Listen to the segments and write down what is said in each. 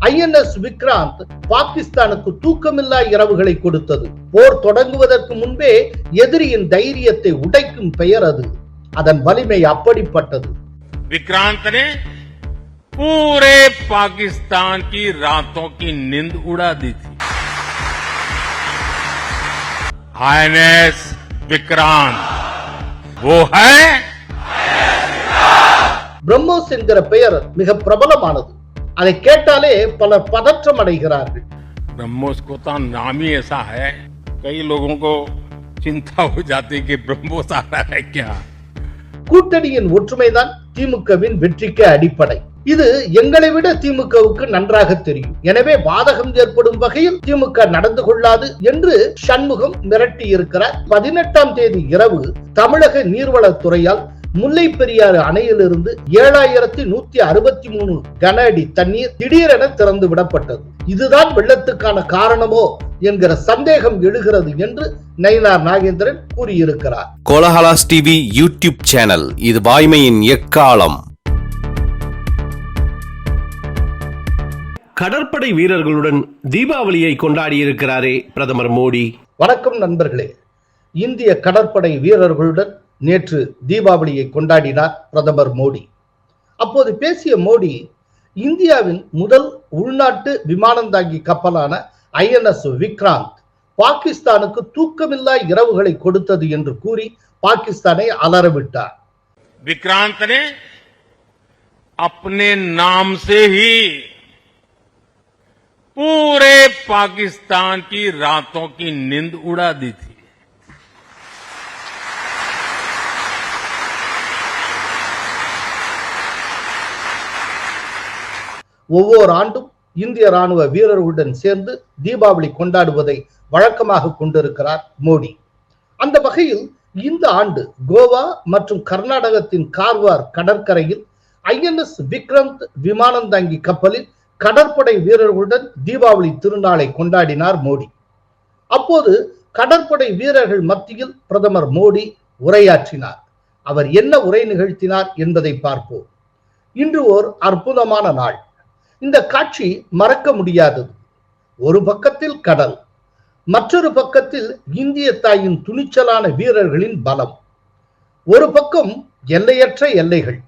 INS Vikrant பாகிஸ்தானுக்கு தூக்கமில்லா இரவுகளை கொடுத்தது போர் தொடங்குவதற்கு முன்பே எதிரியின் தைரியத்தை உடைக்கும் பெயர் அது அதன் வலிமை அப்படிப்பட்டது विक्रांत ने पूरे पाकिस्तान की रातों की नींद उड़ा दी थी आईएनएस विक्रांत वो है பிரம்மோஸ் என்கிற பெயர் மிக பிரபலமானது அதை கேட்டாலே பலர் பதற்றம் அடைகிறார்கள் ब्रह्मोस को तो नाम ही ऐसा है कई लोगों को चिंता हो जाती कि ब्रह्मोस आ रहा है क्या கூட்டணியின் ஒற்றுமைதான் திமுகவின் வெற்றிக்கு அடிப்படை இது எங்களை விட திமுகவுக்கு நன்றாக தெரியும் எனவே பாதகம் ஏற்படும் வகையில் திமுக நடந்து கொள்ளாது என்று சண்முகம் மிரட்டி இருக்கிறார் பதினெட்டாம் தேதி இரவு தமிழக நீர்வளத்துறையால் முல்லை பெரியாறு அணையிலிருந்து ஏழாயிரத்தி நூத்தி அறுபத்தி மூணு கன அடி தண்ணீர் திடீரென திறந்து விடப்பட்டது. இதுதான் வெள்ளத்துக்கான காரணமோ என்கிற சந்தேகம் எழுகிறது என்று நயினார் நாகேந்திரன் கூறியிருக்கிறார். கோலஹலாஸ் டிவி யூடியூப் சேனல் இது வாய்மையின் எக்காலம். கடற்படை வீரர்களுடன் தீபாவளியை கொண்டாடியிருக்கிறாரே பிரதமர் மோடி. வணக்கம் நண்பர்களே. இந்திய கடற்படை வீரர்களுடன் நேற்று தீபாவளியை கொண்டாடினார் பிரதமர் மோடி அப்போது பேசிய மோடி இந்தியாவின் முதல் உள்நாட்டு விமானந்தாங்கி கப்பலான ஐஎன்எஸ் விக்ராந்த் பாகிஸ்தானுக்கு தூக்கமில்லா இரவுகளை கொடுத்தது என்று கூறி பாகிஸ்தானை அலறவிட்டார் विक्रांत ने अपने नाम से ही पूरे पाकिस्तान की रातों की नींद उड़ा दी थी ஒவ்வொரு ஆண்டும் இந்திய ராணுவ வீரர்களுடன் சேர்ந்து தீபாவளி கொண்டாடுவதை வழக்கமாக கொண்டிருக்கிறார் மோடி. அந்த வகையில் இந்த ஆண்டு கோவா மற்றும் கர்நாடகத்தின் கார்வார் கடற்கரையில் ஐஎன்எஸ் விக்ரந்த் விமானந்தாங்கி கப்பலில் கடற்படை வீரர்களுடன் தீபாவளி திருநாளை கொண்டாடினார் மோடி. அப்போது கடற்படை வீரர்கள் மத்தியில் பிரதமர் மோடி உரையாற்றினார். அவர் என்ன உரை நிகழ்த்தினார் என்பதை பார்ப்போம். இன்று ஓர் அற்புதமான நாள். இந்த காட்சி மறக்க முடியாதது. ஒரு பக்கத்தில் கடல் மற்றொரு பக்கத்தில் இந்திய தாயின் துணிச்சலான வீரர்களின் பலம். ஒரு பக்கம் எல்லையற்ற எல்லைகள்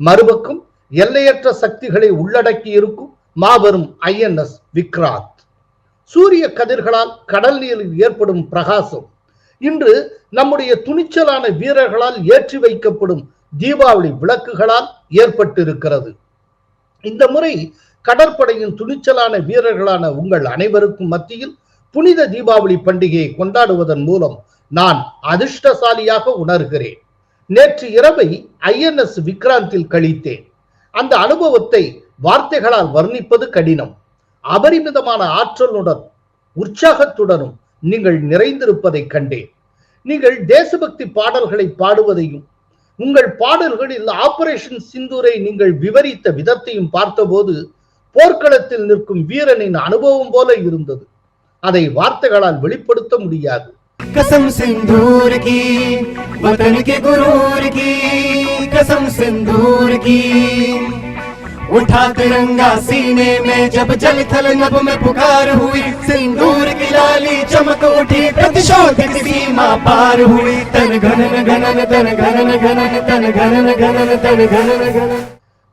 மறுபக்கம் எல்லையற்ற சக்திகளை உள்ளடக்கி இருக்கும் மாபெரும் ஐஎன்எஸ் விக்ராந்த். சூரிய கதிர்களால் கடல் நீரில் ஏற்படும் பிரகாசம் இன்று நம்முடைய துணிச்சலான வீரர்களால் ஏற்றி வைக்கப்படும் தீபாவளி விளக்குகளால் ஏற்பட்டிருக்கிறது. இந்த முறை கடற்படையின் துணிச்சலான வீரர்களான உங்கள் அனைவருக்கும் மத்தியில் புனித தீபாவளி பண்டிகையை கொண்டாடுவதன் மூலம் நான் அதிர்ஷ்டசாலியாக உணர்கிறேன். நேற்று இரவை ஐஎன்எஸ் விக்ராந்தில் கழித்தேன். அந்த அனுபவத்தை வார்த்தைகளால் வர்ணிப்பது கடினம். அபரிமிதமான ஆற்றலுடன் உற்சாகத்துடனும் நீங்கள் நிறைந்திருப்பதை கண்டேன். நீங்கள் தேசபக்தி பாடல்களை பாடுவதையும் உங்கள் பாடல்களில் ஆபரேஷன் சிந்தூரை நீங்கள் விவரித்த விதத்தையும் பார்த்தபோது போர்க்களத்தில் நிற்கும் வீரனின் அனுபவம் போல இருந்தது அதை வார்த்தைகளால் வெளிப்படுத்த முடியாது कसम सिंदूर की वतन के गुरूर की कसम सिंदूर की उठा तिरंगा सीने में जब जल थल नभ में पुकार हुई सिंदूर की लाली चमक उठी प्रतिशोध की सीमा पार हुई तन घनन घनन तन घनन घनन तन घनन घनन तन घनन घनन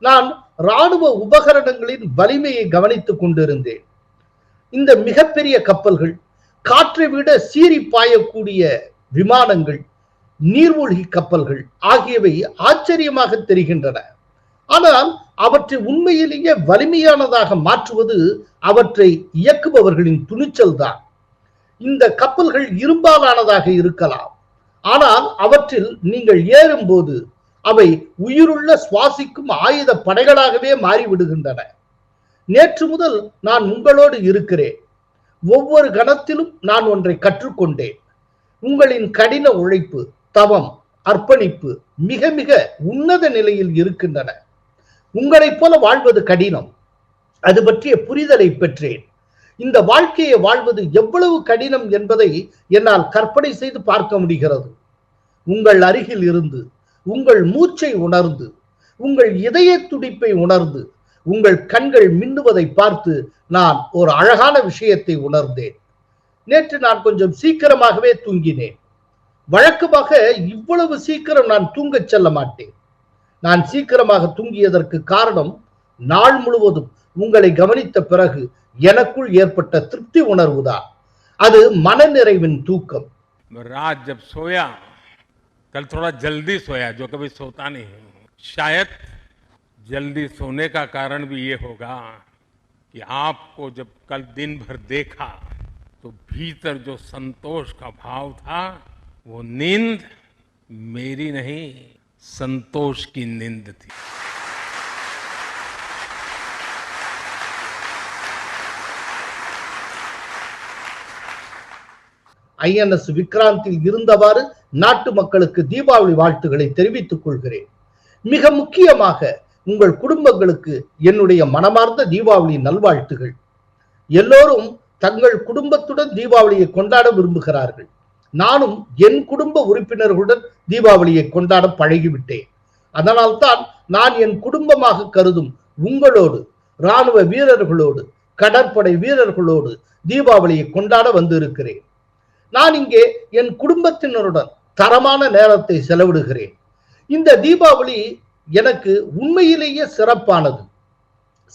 நான் ராணுவ உபகரணங்களின் வலிமையை கவனித்துக் கொண்டிருந்தேன். இந்த மிகப்பெரிய கப்பல்கள் காற்றை விட சீறி பாயக்கூடிய விமானங்கள் நீர்மூழ்கி கப்பல்கள் ஆகியவை ஆச்சரியமாக தெரிகின்றன. ஆனால் அவற்றை உண்மையிலேயே வலிமையானதாக மாற்றுவது அவற்றை இயக்குபவர்களின் துணிச்சல் தான் இந்த கப்பல்கள் இரும்பாலானதாக இருக்கலாம். ஆனால் அவற்றில் நீங்கள் ஏறும்போது அவை உயிருள்ள சுவாசிக்கும் ஆயுத படைகளாகவே மாறிவிடுகின்றன. நேற்று முதல் நான் உங்களோடு இருக்கிறேன். ஒவ்வொரு கணத்திலும் நான் ஒன்றை கற்றுக்கொண்டேன். உங்களின் கடின உழைப்பு தவம் அர்ப்பணிப்பு மிக மிக உன்னத நிலையில் இருக்கின்றன. உங்களைப் போல வாழ்வது கடினம். அது பற்றிய புரிதலை பெற்றேன். இந்த வாழ்க்கையை வாழ்வது எவ்வளவு கடினம் என்பதை என்னால் கற்பனை செய்து பார்க்க முடிகிறது. உங்கள் அருகில் இருந்து உங்கள் மூச்சை உணர்ந்து உங்கள் இதய துடிப்பை உணர்ந்து உங்கள் கண்கள் மின்னுவதை பார்த்து நான் ஒரு அழகான விஷயத்தை உணர்ந்தேன். நேற்று நான் கொஞ்சம் சீக்கிரமாகவே தூங்கினேன். வழக்கமாக இவ்வளவு சீக்கிரம் நான் தூங்கச் செல்ல மாட்டேன். நான் சீக்கிரமாக தூங்கியதற்கு காரணம் நாள் முழுவதும் உங்களை கவனித்த பிறகு எனக்குள் ஏற்பட்ட திருப்தி உணர்வுதான். அது மனநிறைவின் தூக்கம். ராஜ் சோயா. कल थोड़ा जल्दी सोया, जो कभी सोता नहीं है। शायद जल्दी सोने का कारण भी ये होगा कि आपको जब कल दिन भर देखा तो भीतर जो संतोष का भाव था, वो नींद मेरी नहीं, संतोष की नींद थी। ஐஎன்எஸ் விக்ராந்தில் இருந்தவாறு நாட்டு மக்களுக்கு தீபாவளி வாழ்த்துக்களை தெரிவித்துக் கொள்கிறேன். மிக முக்கியமாக உங்கள் குடும்பங்களுக்கு என்னுடைய மனமார்ந்த தீபாவளி நல்வாழ்த்துகள். எல்லோரும் தங்கள் குடும்பத்துடன் தீபாவளியை கொண்டாட விரும்புகிறார்கள். நானும் என் குடும்ப உறுப்பினர்களுடன் தீபாவளியை கொண்டாட பழகிவிட்டேன். அதனால்தான் நான் என் குடும்பமாக கருதும் உங்களோடு ராணுவ வீரர்களோடு கடற்படை வீரர்களோடு தீபாவளியை கொண்டாட வந்திருக்கிறேன். நான் இங்கே என் குடும்பத்தினருடன் தரமான நேரத்தை செலவிடுகிறேன். இந்த தீபாவளி எனக்கு உண்மையிலேயே சிறப்பானது.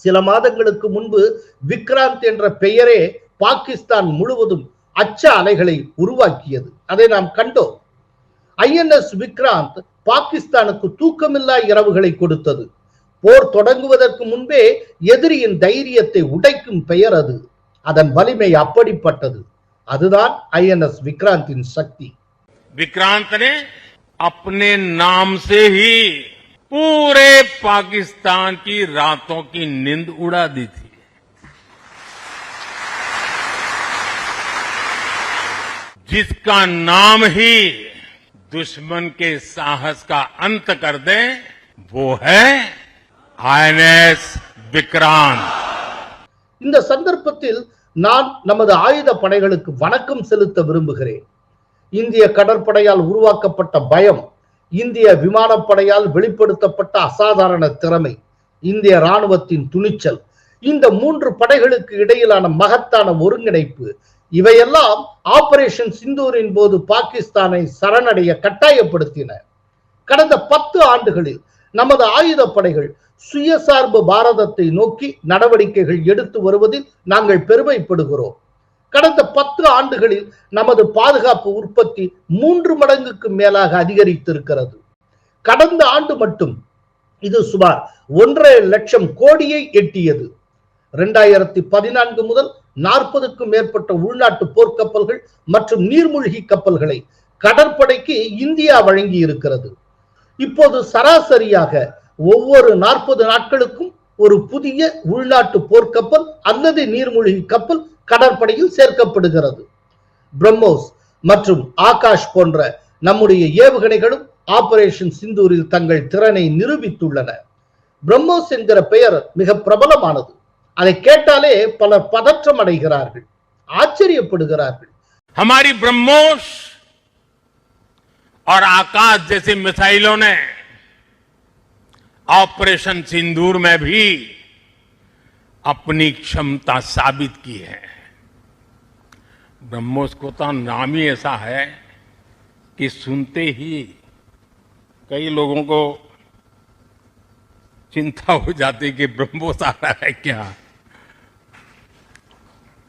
சில மாதங்களுக்கு முன்பு விக்ராந்த் என்ற பெயரே பாகிஸ்தான் முழுவதும் அச்ச அலைகளை உருவாக்கியது. அதை நாம் கண்டோம். ஐஎன்எஸ் விக்ராந்த் பாகிஸ்தானுக்கு தூக்கமில்லா இரவுகளை கொடுத்தது. போர் தொடங்குவதற்கு முன்பே எதிரியின் தைரியத்தை உடைக்கும் பெயர் அது. அதன் வலிமை அப்படிப்பட்டது. அதுதான் ஐஎன்எஸ் விக்ராந்தின் சக்தி विक्रांत ने अपने नाम से ही पूरे पाकिस्तान की रातों की नींद उड़ा दी थी जिसका नाम ही दुश्मन के साहस का अंत कर दे वो है आईएनएस विक्रांत இந்த சந்தர்ப்பத்தில் நான் நமது ஆயுத படைகளுக்கு வணக்கம் செலுத்த விரும்புகிறேன். இந்திய கடற்படையால் உருவாக்கப்பட்ட பயம் இந்திய விமானப்படையால் வெளிப்படுத்தப்பட்ட அசாதாரண திறமை இந்திய ராணுவத்தின் துணிச்சல் இந்த மூன்று படைகளுக்கு இடையிலான மகத்தான ஒருங்கிணைப்பு இவையெல்லாம் ஆபரேஷன் சிந்தூரின் போது பாகிஸ்தானை சரணடைய கட்டாயப்படுத்தின. கடந்த பத்து ஆண்டுகளில் நமது ஆயுத படைகள் சுயசார்பு பாரதத்தை நோக்கி நடவடிக்கைகள் எடுத்து வருவதில் நாங்கள் பெருமைப்படுகிறோம். கடந்த பத்து ஆண்டுகளில் நமது பாதுகாப்பு உற்பத்தி மூன்று மடங்குக்கு மேலாக அதிகரித்திருக்கிறது. கடந்த ஆண்டு மட்டும் இது சுமார் ஒன்றரை லட்சம் கோடியை எட்டியது. இரண்டாயிரத்தி பதினான்கு முதல் நாற்பதுக்கும் மேற்பட்ட உள்நாட்டு போர்க்கப்பல்கள் மற்றும் நீர்மூழ்கி கப்பல்களை கடற்படைக்கு இந்தியா வழங்கி இருக்கிறது இப்போது சராசரியாக ஒவ்வொரு நாற்பது நாட்களுக்கும் ஒரு புதிய உள்நாட்டு போர்க்கப்பல் அல்லது நீர்மூழ்கி கப்பல் கடற்படையில் சேர்க்கப்படுகிறது பிரம்மோஸ் மற்றும் ஆகாஷ் போன்ற நம்முடைய ஏவுகணைகளும் ஆபரேஷன் சிந்தூரில் தங்கள் திறனை நிரூபித்துள்ளன பிரம்மோஸ் என்கிற பெயர் மிக பிரபலமானது அதை கேட்டாலே பலர் பதற்றம் அடைகிறார்கள் ஆச்சரியப்படுகிறார்கள் हमारी ब्रह्मोस और आकाश जैसी मिसाइलों ने ऑपरेशन सिंदूर में भी अपनी क्षमता साबित की है। ब्रह्मोस को तो नाम ही ऐसा है कि सुनते ही कई लोगों को चिंता हो जाती कि ब्रह्मोस आ रहा है क्या।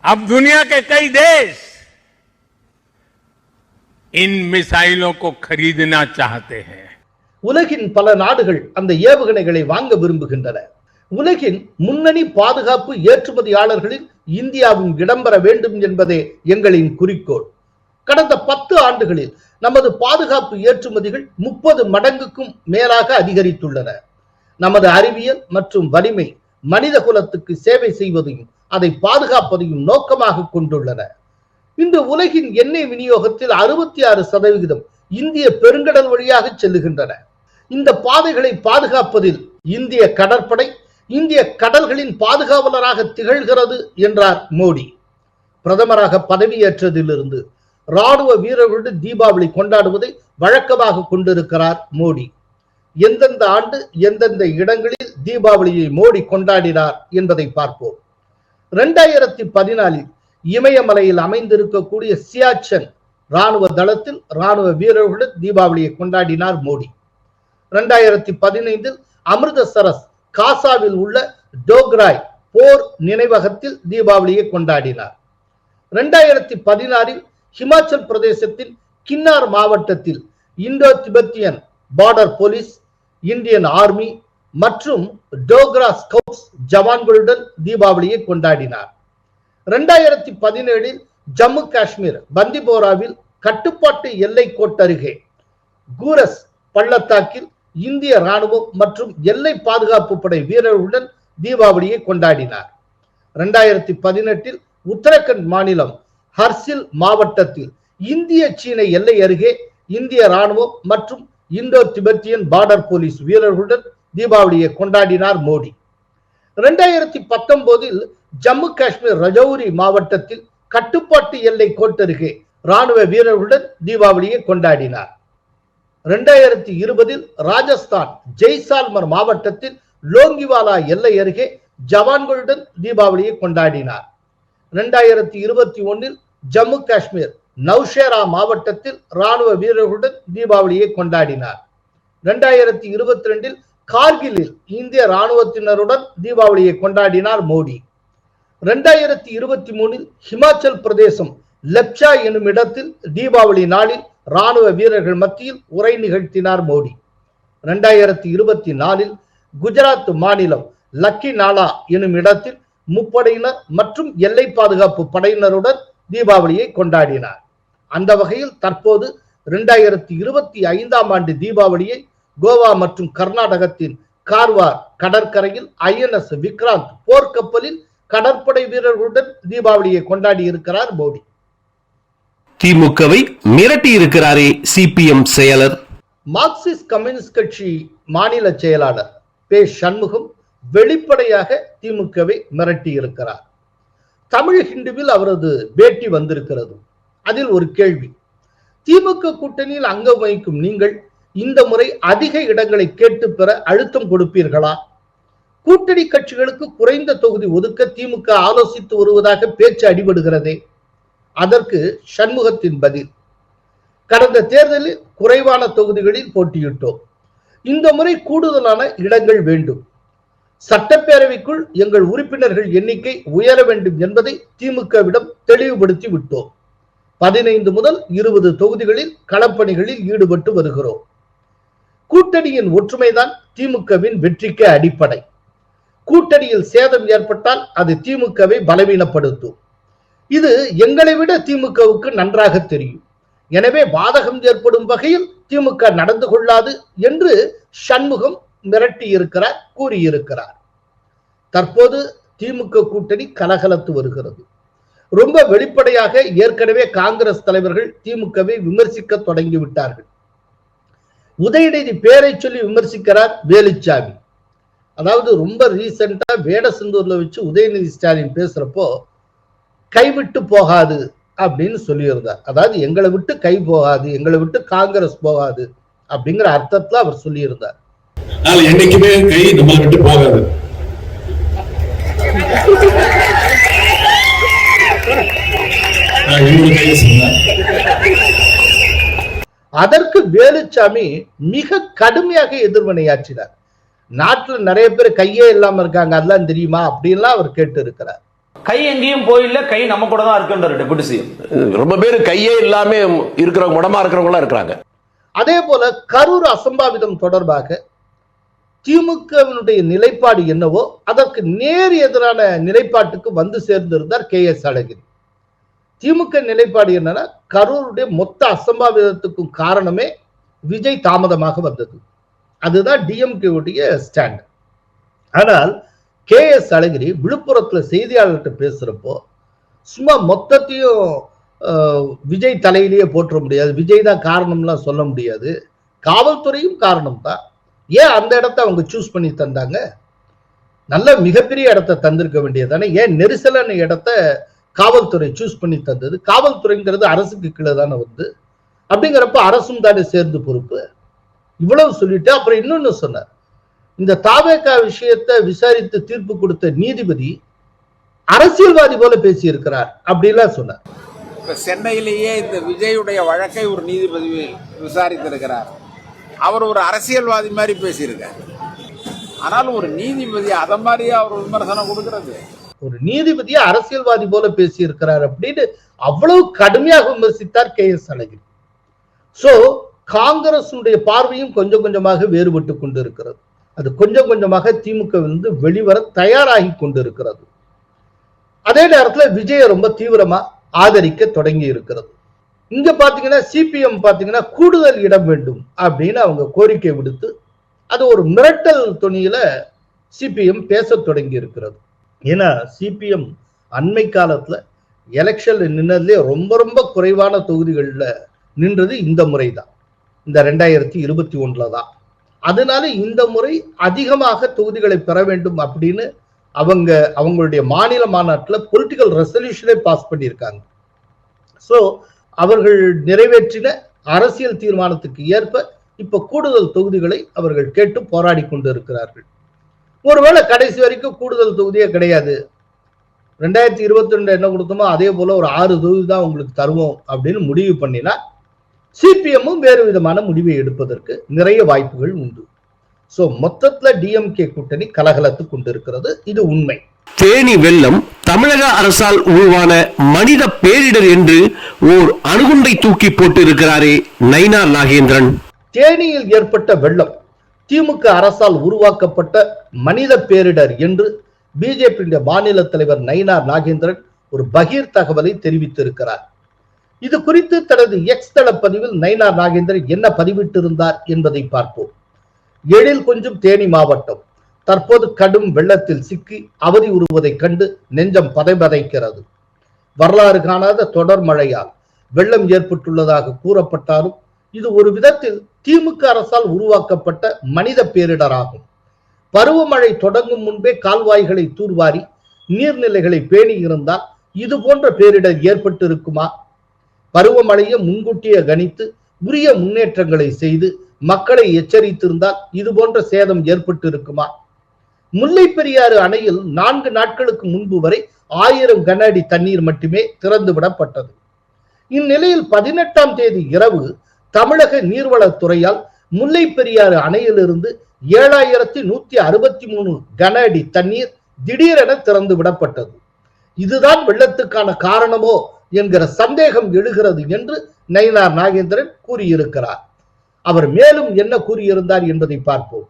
अब दुनिया के कई देश इन मिसाइलों को खरीदना चाहते हैं। உலகின் பல நாடுகள் அந்த ஏவுகணைகளை வாங்க விரும்புகின்றன. உலகின் முன்னணி பாதுகாப்பு ஏற்றுமதியாளர்களில் இந்தியாவும் இடம்பெற வேண்டும் என்பதே எங்களின் குறிக்கோள். கடந்த பத்து ஆண்டுகளில் நமது பாதுகாப்பு ஏற்றுமதிகள் முப்பது மடங்குக்கும் மேலாக அதிகரித்துள்ளன. நமது அறிவியல் மற்றும் வலிமை மனித குலத்துக்கு சேவை செய்வதையும் அதை பாதுகாப்பதையும் நோக்கமாக கொண்டுள்ளன. இன்று உலகின் எண்ணெய் விநியோகத்தில் அறுபத்தி ஆறு சதவிகிதம் இந்திய பெருங்கடல் வழியாக செல்லுகின்றன. இந்த பாதைகளை பாதுகாப்பதில் இந்திய கடற்படை இந்திய கடல்களின் பாதுகாவலராக திகழ்கிறது என்றார் மோடி. பிரதமராக பதவியேற்றதிலிருந்து ராணுவ வீரர்களுடன் தீபாவளி கொண்டாடுவதை வழக்கமாக கொண்டிருக்கிறார் மோடி. எந்தெந்த ஆண்டு எந்தெந்த இடங்களில் தீபாவளியை மோடி கொண்டாடினார் என்பதை பார்ப்போம். இரண்டாயிரத்தி பதினாலில் இமயமலையில் அமைந்திருக்கக்கூடிய சியாச்சன் ராணுவ தளத்தில் ராணுவ வீரர்களுடன் தீபாவளியை கொண்டாடினார் மோடி. இரண்டாயிரத்தி பதினைந்தில் அமிர்தசரஸ் காசாவில் உள்ள டோக்ராய் போர் நினைவகத்தில் தீபாவளியை கொண்டாடினார். இரண்டாயிரத்தி பதினாறில் ஹிமாச்சல் பிரதேசத்தின் கின்னார் மாவட்டத்தில் Indo Tibetan border police Indian army மற்றும் டோக்ரா ஸ்கவுட்ஸ் ஜவான்களுடன் தீபாவளியை கொண்டாடினார். இரண்டாயிரத்தி பதினேழில் ஜம்மு காஷ்மீர் பந்திபோராவில் கட்டுப்பாட்டு எல்லை கோட்டருகே கூரஸ் பள்ளத்தாக்கில் இந்திய ராணுவம் மற்றும் எல்லை பாதுகாப்பு படை வீரர்களுடன் தீபாவளியை கொண்டாடினார். இரண்டாயிரத்தி பதினெட்டில் உத்தரகண்ட் மாநிலம் ஹர்சில் மாவட்டத்தில் இந்திய சீன எல்லை அருகே இந்திய ராணுவம் மற்றும் இந்தோ திபெத்தியன் பார்டர் போலீஸ் வீரர்களுடன் தீபாவளியை கொண்டாடினார் மோடி. இரண்டாயிரத்தி பத்தொன்பதில் ஜம்மு காஷ்மீர் ரஜௌரி மாவட்டத்தில் கட்டுப்பாட்டு எல்லை கோட்டருகே ராணுவ வீரர்களுடன் தீபாவளியை கொண்டாடினார். இரண்டாயிரத்தி இருபதில் ராஜஸ்தான் ஜெய்சால்மர் மாவட்டத்தில் லோங்கிவாலா எல்லை அருகே ஜவான்களுடன் தீபாவளியை கொண்டாடினார். இரண்டாயிரத்தி இருபத்தி ஒன்னில் ஜம்மு காஷ்மீர் நவ்ஷேரா மாவட்டத்தில் ராணுவ வீரர்களுடன் தீபாவளியை கொண்டாடினார். இரண்டாயிரத்தி இருபத்தி ரெண்டில் கார்கிலில் இந்திய ராணுவத்தினருடன் தீபாவளியை கொண்டாடினார் மோடி. இரண்டாயிரத்தி இருபத்தி மூணில் ஹிமாச்சல் பிரதேசம் லெப்சா எனும் இடத்தில் தீபாவளி நாளில் ராணுவ வீரர்கள் மத்தியில் உரை நிகழ்த்தினார் மோடி. இரண்டாயிரத்தி இருபத்தி நாலில் குஜராத் மாநிலம் லக்கி நாளா எனும் இடத்தில் முப்படையினர் மற்றும் எல்லை பாதுகாப்பு படையினருடன் தீபாவளியை கொண்டாடினார். அந்த வகையில் தற்போது இரண்டாயிரத்தி இருபத்தி ஐந்தாம் ஆண்டு தீபாவளியை கோவா மற்றும் கர்நாடகத்தின் கார்வார் கடற்கரையில் ஐஎன்எஸ் விக்ராந்த் போர்க்கப்பலில் கடற்படை வீரர்களுடன் தீபாவளியை கொண்டாடி இருக்கிறார் மோடி. திமுகவை மிரட்டி இருக்கிறாரே சிபிஎம் செயலர். மார்க்சிஸ்ட் கம்யூனிஸ்ட் கட்சி மாநில செயலாளர் பே சண்முகம் வெளிப்படையாக திமுகவை மிரட்டி இருக்கிறார் தமிழ் ஹிந்துவில் அவரது பேட்டி வந்திருக்கிறது. அதில் ஒரு கேள்வி திமுக கூட்டணியில் அங்கம் வகிக்கும் நீங்கள் இந்த முறை அதிக இடங்களை கேட்டு பெற அழுத்தம் கொடுப்பீர்களா? கூட்டணி கட்சிகளுக்கு குறைந்த தொகுதி ஒதுக்க திமுக ஆலோசித்து வருவதாக பேச்சு அடிபடுகிறதே. அதற்கு சண்முகத்தின் பதில். கடந்த தேர்தலில் குறைவான தொகுதிகளில் போட்டியிட்டோம். இந்த முறை கூடுதலான இடங்கள் வேண்டும். சட்டப்பேரவைக்குள் எங்கள் உறுப்பினர்கள் எண்ணிக்கை உயர வேண்டும் என்பதை திமுகவிடம் தெளிவுபடுத்தி விட்டோம். பதினைந்து முதல் இருபது தொகுதிகளில் களப்பணிகளில் ஈடுபட்டு வருகிறோம். கூட்டணியின் ஒற்றுமைதான் திமுகவின் வெற்றிக்கு அடிப்படை. கூட்டணியில் சேதம் ஏற்பட்டால் அது திமுகவை பலவீனப்படுத்தும். இது எங்களை விட திமுகவுக்கு நன்றாக தெரியும். எனவே பாதகம் ஏற்படும் வகையில் திமுக நடந்து கொள்ளாது என்று சண்முகம் மிரட்டி இருக்கிறார் கூறியிருக்கிறார். தற்போது திமுக கூட்டணி கலகலத்து வருகிறது. ரொம்ப வெளிப்படையாக ஏற்கனவே காங்கிரஸ் தலைவர்கள் திமுகவை விமர்சிக்க தொடங்கி விட்டார்கள். உதயநிதி பேரை சொல்லி விமர்சிக்கிறார் வேலுச்சாமி. அதாவது ரொம்ப ரீசெண்டா வேடசந்தூர்ல வச்சு உதயநிதி ஸ்டாலின் பேசுறப்போ கைவிட்டு போகாது அப்படின்னு சொல்லியிருந்தார். அதாவது எங்களை விட்டு கை போகாது எங்களை விட்டு காங்கிரஸ் போகாது அப்படிங்கிற அர்த்தத்துல அவர் சொல்லியிருந்தார். என்னைக்குமே கை நம்மளை விட்டு போகாது. அதற்கு வேலுச்சாமி மிக கடுமையாக எதிர்வினையாற்றினார் நாட்டுல நிறைய பேர் கையே இல்லாம இருக்காங்க அதெல்லாம் தெரியுமா அப்படின்லாம் அவர் கேட்டு இருக்கிறார் கை எங்கேயும் போயில்ல கை நம்ம கூட தான் இருக்குன்றாரு டெபுட்டி சிஎம் ரொம்ப பேர் கையே இல்லாம இருக்கிறவங்க முடமா இருக்கிறவங்க இருக்கிறாங்க. அதே போல கரூர் அசம்பாவிதம் தொடர்பாக திமுகவினுடைய நிலைப்பாடு என்னவோ அதற்கு நேர் எதிரான நிலைப்பாட்டுக்கு வந்து சேர்ந்திருந்தார் கே எஸ் அழகிரி. திமுக நிலைப்பாடு என்னன்னா கரூருடைய மொத்த அசம்பாவிதத்துக்கும் காரணமே விஜய் தாமதமாக வந்தது. அதுதான் டிஎம்கே உடைய ஸ்டாண்ட் ஆனால் கே எஸ் அழகிரி விழுப்புரத்தில் செய்தியாளர்கிட்ட பேசுறப்போ சும்மா மொத்தத்தையும் விஜய் தலையிலேயே போட்டுற முடியாது. விஜய் தான் காரணம்லாம் சொல்ல முடியாது. காவல்துறையும் காரணம் தான் ஏன் அந்த இடத்த அவங்க சூஸ் பண்ணி தந்தாங்க? நல்ல மிகப்பெரிய இடத்த தந்திருக்க வேண்டியதானே ஏன் நெரிசலான இடத்த காவல்துறை சூஸ் பண்ணி தந்தது? காவல்துறைங்கிறது அரசுக்கு கீழே தானே வந்து? அப்படிங்கிறப்ப அரசும் தானே சேர்ந்து பொறுப்பு? இவ்வளவு சொல்லிட்டு அப்புறம் இன்னொன்னு சொன்னார். இந்த தாவேகா விஷயத்தை விசாரித்து தீர்ப்பு கொடுத்த நீதிபதி அரசியல்வாதி போல பேசி இருக்கிறார் அப்படிலாம் சொன்னார். இப்ப சென்னையிலேயே இந்த விஜயுடைய வழக்கை ஒரு நீதிபதி விசாரித்திருக்கிறார். அவர் ஒரு அரசியல்வாதி மாதிரி பேசியிருக்கார். ஆனால் ஒரு நீதிபதி அத மாதிரியே அவர் விமர்சனம் கொடுக்கிறது. ஒரு நீதிபதியை அரசியல்வாதி போல பேசி இருக்கிறார் அப்படின்னு அவ்வளவு கடுமையாக விமர்சித்தார் கே எஸ் அழகிரி. சோ காங்கிரசுடைய பார்வையும் கொஞ்சம் கொஞ்சமாக வேறுபட்டு கொண்டிருக்கிறது. அது கொஞ்சம் கொஞ்சமாக திமுக வந்து வெளிவர தயாராகி கொண்டிருக்கிறது. அதே நேரத்தில் விஜய ரொம்ப தீவிரமா ஆதரிக்க தொடங்கி இருக்கிறது. இங்க பாத்தீங்கன்னா சிபிஎம் பாத்தீங்கன்னா கூடுதல் இடம் வேண்டும் அப்படின்னு அவங்க கோரிக்கை விடுத்து அது ஒரு மிரட்டல் துணியில சிபிஎம் பேச தொடங்கி இருக்கிறது. ஏன்னா சிபிஎம் அண்மை காலத்துல எலெக்ஷன்ல நின்னதுலே ரொம்ப ரொம்ப குறைவான தொகுதிகளில் நின்றது இந்த முறை தான் இந்த ரெண்டாயிரத்தி இருபத்தி ஒன்றில் தான் அதனால இந்த முறை அதிகமாக தொகுதிகளை பெற வேண்டும் அப்படின்னு அவங்க அவங்களுடைய மாநில மாநாட்டில் பொலிட்டிக்கல் ரெசல்யூஷனே பாஸ் பண்ணியிருக்காங்க. ஸோ அவர்கள் நிறைவேற்றின அரசியல் தீர்மானத்துக்கு ஏற்ப இப்ப கூடுதல் தொகுதிகளை அவர்கள் கேட்டு போராடி கொண்டு இருக்கிறார்கள். ஒருவேளை கடைசி வரைக்கும் கூடுதல் தொகுதியே கிடையாது. ரெண்டாயிரத்தி இருபத்தி ரெண்டு என்ன கொடுத்தோமோ அதே போல ஒரு ஆறு தொகுதி தான் உங்களுக்கு தருவோம் அப்படின்னு முடிவு பண்ணினா சிபிஎம்மும் வேறு விதமான முடிவை எடுப்பதற்கு நிறைய வாய்ப்புகள் உண்டு. சோ மொத்தத்துல டிஎம்கே கூட்டணி கலகலத்து கொண்டிருக்கிறது. இது உண்மை. தேனி வெள்ளம் தமிழக அரசால் உருவான மனித பேரிடர் என்று ஓர் அணுகுண்டை தூக்கி போட்டு இருக்கிறாரே நயினார் நாகேந்திரன். தேனியில் ஏற்பட்ட வெள்ளம் திமுக அரசால் உருவாக்கப்பட்ட மனித பேரிடர் என்று பிஜேபி மாநில தலைவர் நயினார் நாகேந்திரன் ஒரு பகீர் தகவலை தெரிவித்திருக்கிறார். இது குறித்து தனது எக்ஸ் தள பதிவில் நயினார் நாகேந்திரன் என்ன பதிவிட்டிருந்தார் என்பதை பார்ப்போம். எழில் கொஞ்சம் தேனி மாவட்டம். தற்போது கடும் வெள்ளத்தில் சிக்கி அவதி உருவதைக் கண்டு நெஞ்சம் பதைபதைக்கிறது. வரலாறு காணாத தொடர் மழையால் வெள்ளம் ஏற்பட்டுள்ளதாக கூறப்பட்டாலும் இது ஒரு விதத்தில் திமுக அரசால் உருவாக்கப்பட்ட மனித பேரிடராகும். பருவமழை தொடங்கும் முன்பே கால்வாய்களை தூர்வாரி நீர்நிலைகளை பேணி இருந்தால் இது போன்ற பேரிடர் ஏற்பட்டு இருக்குமா பருவமழையை முன்கூட்டியே கணித்து உரிய முன்னேற்றங்களை செய்து மக்களை எச்சரித்திருந்தால் இது போன்ற சேதம் ஏற்பட்டு இருக்குமா முல்லை பெரியாறு அணையில் நான்கு நாட்களுக்கு முன்பு வரை ஆயிரம் கன அடி தண்ணீர் மட்டுமே திறந்து விடப்பட்டது இந்நிலையில் பதினெட்டாம் தேதி இரவு தமிழக நீர்வளத்துறையால் முல்லை பெரியாறு அணையிலிருந்து ஏழாயிரத்தி நூத்தி அறுபத்தி மூணு கன அடி தண்ணீர் திடீரென திறந்து விடப்பட்டது இதுதான் வெள்ளத்துக்கான காரணமோ என்கிற சந்தேகம் எழுகிறது என்று நயினார் நாகேந்திரன் கூறியிருக்கிறார். அவர் மேலும் என்ன கூறியிருந்தார் என்பதை பார்ப்போம்.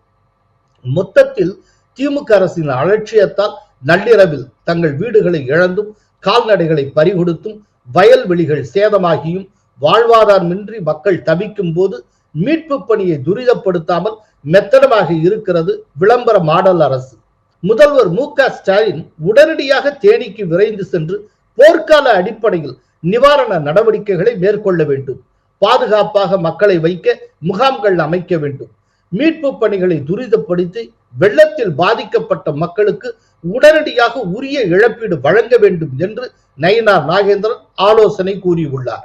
மொத்தத்தில் திமுக அரசின் அலட்சியத்தால் நள்ளிரவில் தங்கள் வீடுகளை இழந்தும் கால்நடைகளை பறிகொடுத்தும் வயல்வெளிகள் சேதமாகியும் வாழ்வாதாரமின்றி மக்கள் தவிக்கும் போது மீட்பு பணியை துரிதப்படுத்தாமல் மெத்தனமாக இருக்கிறது விளம்பர மாடல் அரசு. முதல்வர் மு க ஸ்டாலின் உடனடியாக தேனிக்கு விரைந்து சென்று போர்க்கால அடிப்படையில் நிவாரண நடவடிக்கைகளை மேற்கொள்ள வேண்டும். பாதுகாப்பாக மக்களை வைக்க முகாம்கள் அமைக்க வேண்டும். மீட்பு பணிகளை துரிதப்படுத்தி வெள்ளத்தில் பாதிக்கப்பட்ட மக்களுக்கு உடனடியாக உரிய இழப்பீடு வழங்க வேண்டும் என்று நயினார் நாகேந்திரன் ஆலோசனை கூறியுள்ளார்.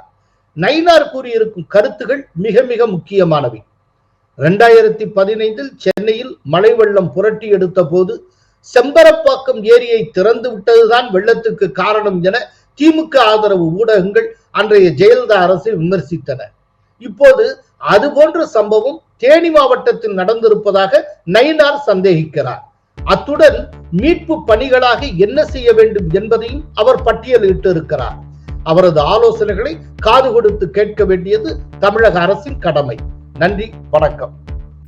நயினார் கூறியிருக்கும் கருத்துகள் மிக மிக முக்கியமானவை. இரண்டாயிரத்தி பதினைந்தில் சென்னையில் மழை வெள்ளம் புரட்டி எடுத்த போது செம்பரப்பாக்கம் ஏரியை திறந்து விட்டதுதான் வெள்ளத்துக்கு காரணம் என திமுக ஆதரவு ஊடகங்கள் அன்றைய ஜெயலலிதா அரசை விமர்சித்தன. இப்போது அது போன்ற சம்பவம் தேனி மாவட்டத்தில் நடந்திருப்பதாக நயினார் சந்தேகிக்கிறார். அத்துடன் மீட்பு பணிகளாக என்ன செய்ய வேண்டும் என்பதையும் அவர் பட்டியலிட்டு இருக்கிறார் அவரது ஆலோசனைகளை காது கொடுத்து கேட்க வேண்டியது தமிழக அரசின் கடமை. நன்றி வணக்கம்.